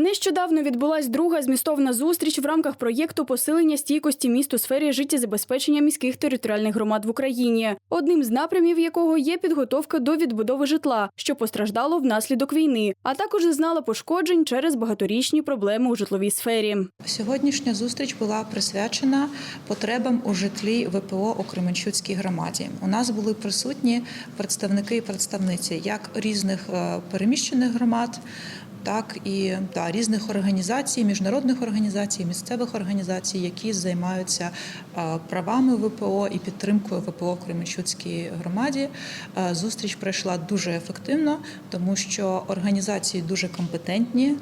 Нещодавно відбулась друга змістовна зустріч в рамках проєкту посилення стійкості міст у сфері життєзабезпечення міських територіальних громад в Україні, одним з напрямів якого є підготовка до відбудови житла, що постраждало внаслідок війни, а також зазнала пошкоджень через багаторічні проблеми у житловій сфері. Сьогоднішня зустріч була присвячена потребам у житлі ВПО у Кременчуцькій громаді. У нас були присутні представники і представниці як різних е, переміщених громад. Так і та різних організацій, міжнародних організацій, місцевих організацій, які займаються е, правами ВПО і підтримкою ВПО Кременчуцькій громаді. Е, Зустріч пройшла дуже ефективно, тому що організації дуже компетентні,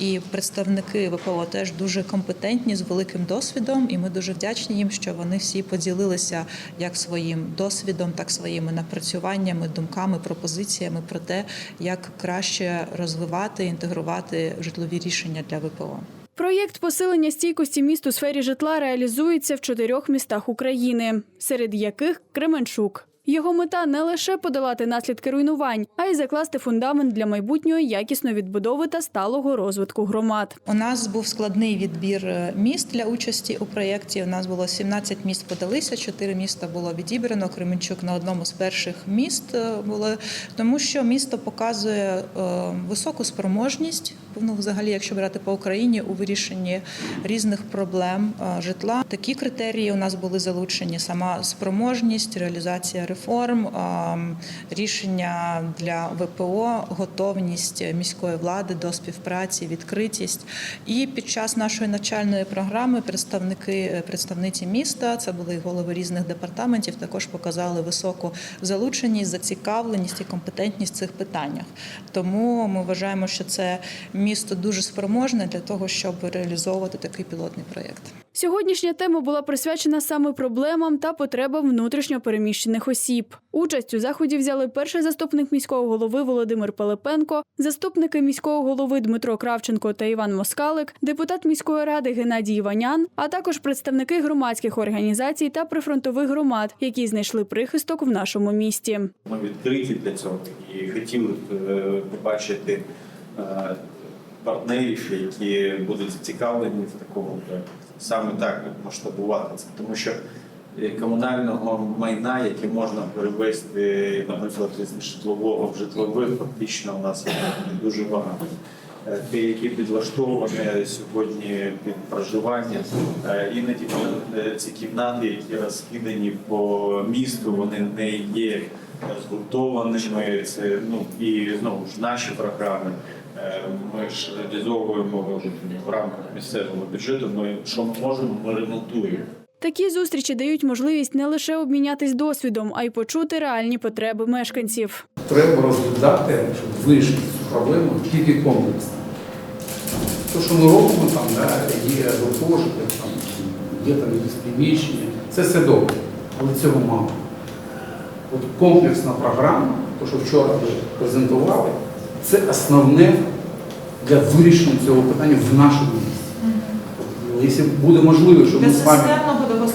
і представники ВПО теж дуже компетентні з великим досвідом. І ми дуже вдячні їм, що вони всі поділилися як своїм досвідом, так своїми напрацюваннями, думками, пропозиціями про те, як краще розвивати інтегрувати житлові рішення для ВПО. Проєкт посилення стійкості міст у сфері житла реалізується в чотирьох містах України, серед яких Кременчук. Його мета не лише подолати наслідки руйнувань, а й закласти фундамент для майбутньої якісної відбудови та сталого розвитку громад. У нас був складний відбір е, міст для участі у проєкті. У нас було 17 міст подалися, 4 міста було відібрано. Кременчук на одному з перших міст е, було, тому що місто показує е, високу спроможність. Ну, взагалі, якщо брати по Україні у вирішенні різних проблем е, житла, такі критерії у нас були залучені: сама спроможність, реалізація реформ, е, рішення для ВПО, готовність міської влади до співпраці, відкритість. І під час нашої навчальної програми представники представниці міста, це були голови різних департаментів, також показали високу залученість, зацікавленість і компетентність в цих питаннях. Тому ми вважаємо, що це місто дуже спроможне для того, щоб реалізовувати такий пілотний проєкт. Сьогоднішня тема була присвячена саме проблемам та потребам внутрішньо переміщених осіб. Участь у заході взяли перший заступник міського голови Володимир Пилипенко, заступники міського голови Дмитро Кравченко та Іван Москалик, депутат міської ради Геннадій Іванян, а також представники громадських організацій та прифронтових громад, які знайшли прихисток в нашому місті. Ми відкриті для цього і хотіли б е, побачити е, партнерів, які будуть зацікавлені в такому. Саме так масштабувати це, тому що е, комунального майна, яке можна перевести, наприклад, з житлового в житлове, фактично у нас дуже багато. Е, Ті, які підлаштовані сьогодні під проживання, е, іноді ці кімнати, які розкидані по місту, вони не є згуртованими. Це ну і знову ж наші програми. Ми ж реалізовуємо в рамках місцевого бюджету. Ми що ми можемо, ми ремонтуємо. Такі зустрічі дають можливість не лише обмінятись досвідом, а й почути реальні потреби мешканців. Треба розглядати, щоб вирішити цю проблему тільки комплексно. Те, що ми робимо, там, да, є гуртожитки, там, є там якісь приміщення, це все добре, але цього мало. От комплексна програма, то, що вчора ви презентували, це основне для вирішення цього питання в нашому місті. Якщо буде можливо, щоб ми з вами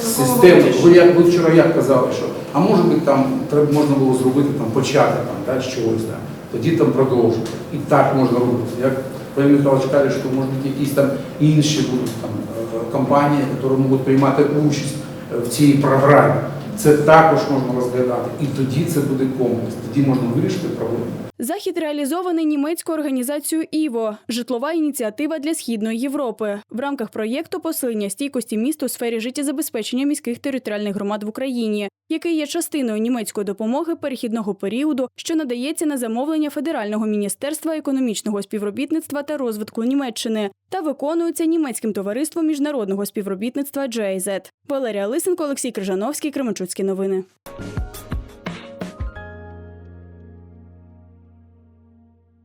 системно. Ви як ви вчора як казали, що а може бути там треба можна було зробити там почати там, да, з чогось, да, тоді там продовжити. І так можна робити. Як Павло Михайлович каже, що може бути якісь там інші будуть там е, компанії, які можуть приймати участь е, в цій програмі. Це також можна розглядати. І тоді це буде комплекс. Тоді можна вирішити проблему. Захід реалізований німецькою організацією ІВО житлова ініціатива для східної Європи в рамках проєкту посилення стійкості міст у сфері життєзабезпечення міських територіальних громад в Україні, який є частиною німецької допомоги перехідного періоду, що надається на замовлення Федерального міністерства економічного співробітництва та розвитку Німеччини та виконується німецьким товариством міжнародного співробітництва GIZ. Валерія Лисенко, Олексій Крижановський, Кременчуцькі новини.